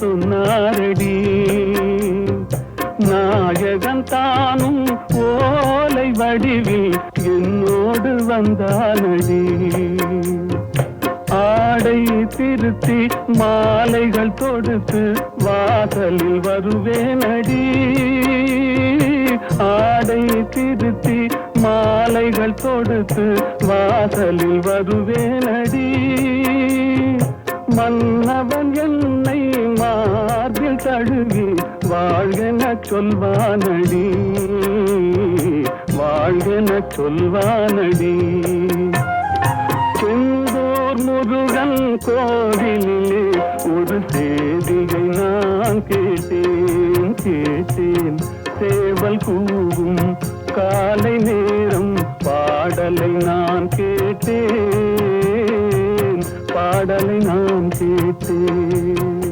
சொன்னாரடி. நாயகன் தானும் ஓலை வடிவில் என்னோடு வந்தானடி. ஆடை திருத்தி மாலைகள் தொடுத்து வாசலில் வருவேனடி. ஆடை திருத்தி மாலைகள் தொடுத்து வாசலில் வருவேனடி. மன்னவன் என்னை மார்பில் தழுவி வாழ்கென சொல்வானடி. வாழ்கென சொல்வானடி. செந்தூர் முருகன் கோவிலிலே ஒரு செய்தியை நான் கேட்டேன் கேட்டேன். சேவல் கூவும் காலை நேரம் பாடலை நான் கேட்டேன். பாடலை நாம் கேட்டேன்.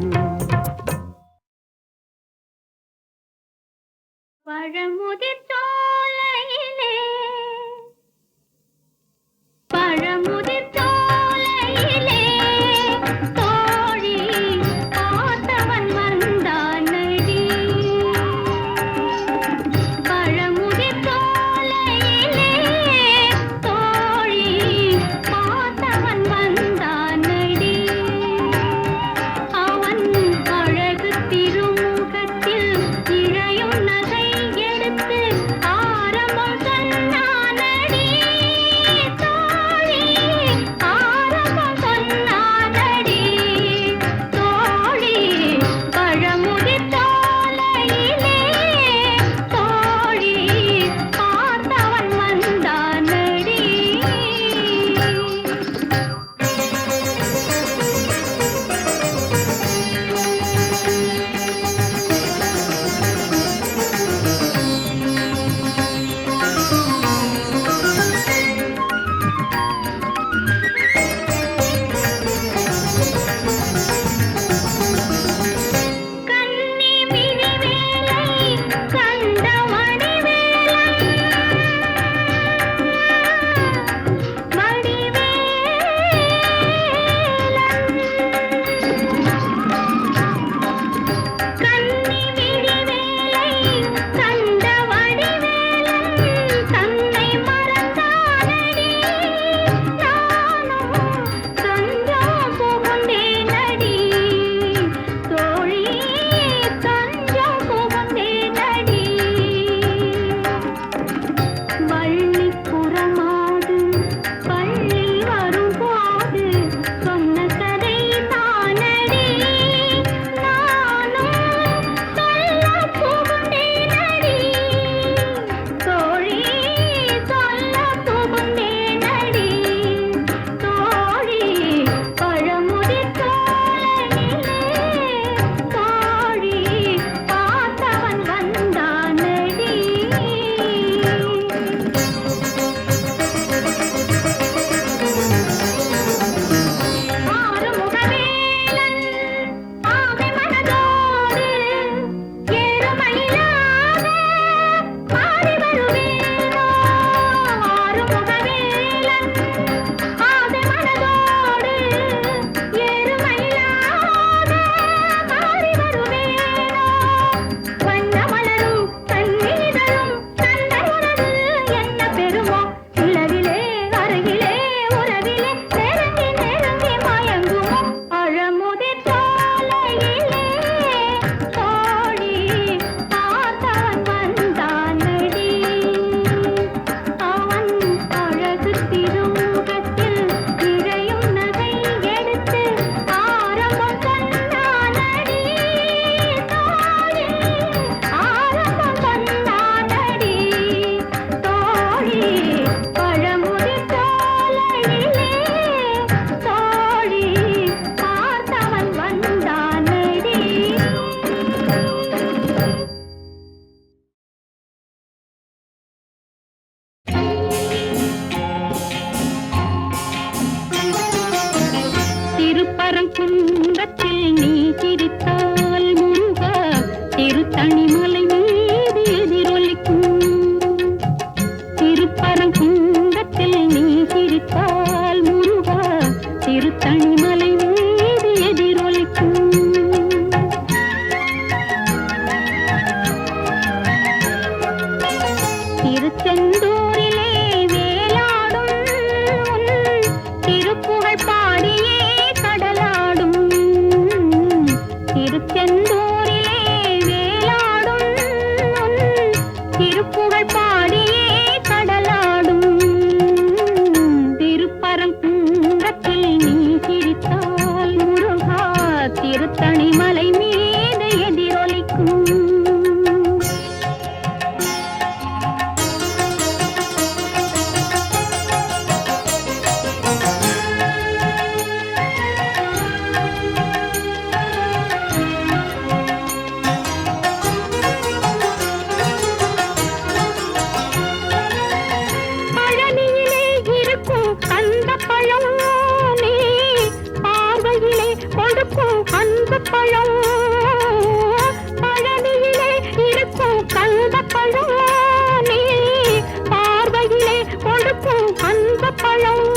பூக்கும் அந்த பழம்.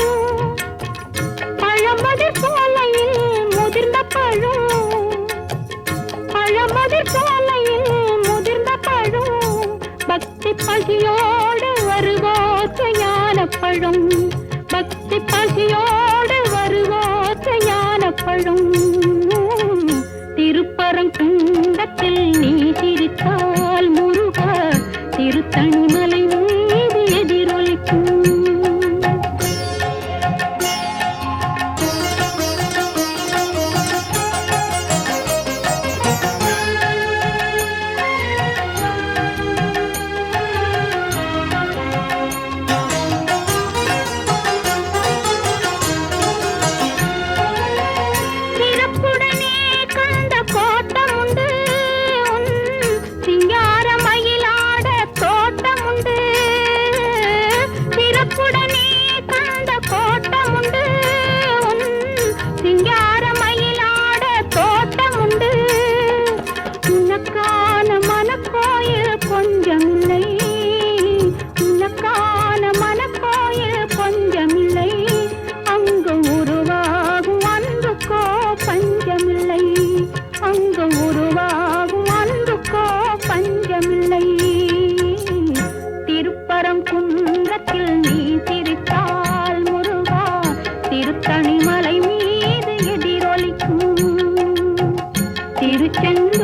பழமதிர் சோலையில் முதிர்ந்த பழம். பழமதிர் சோலை 天。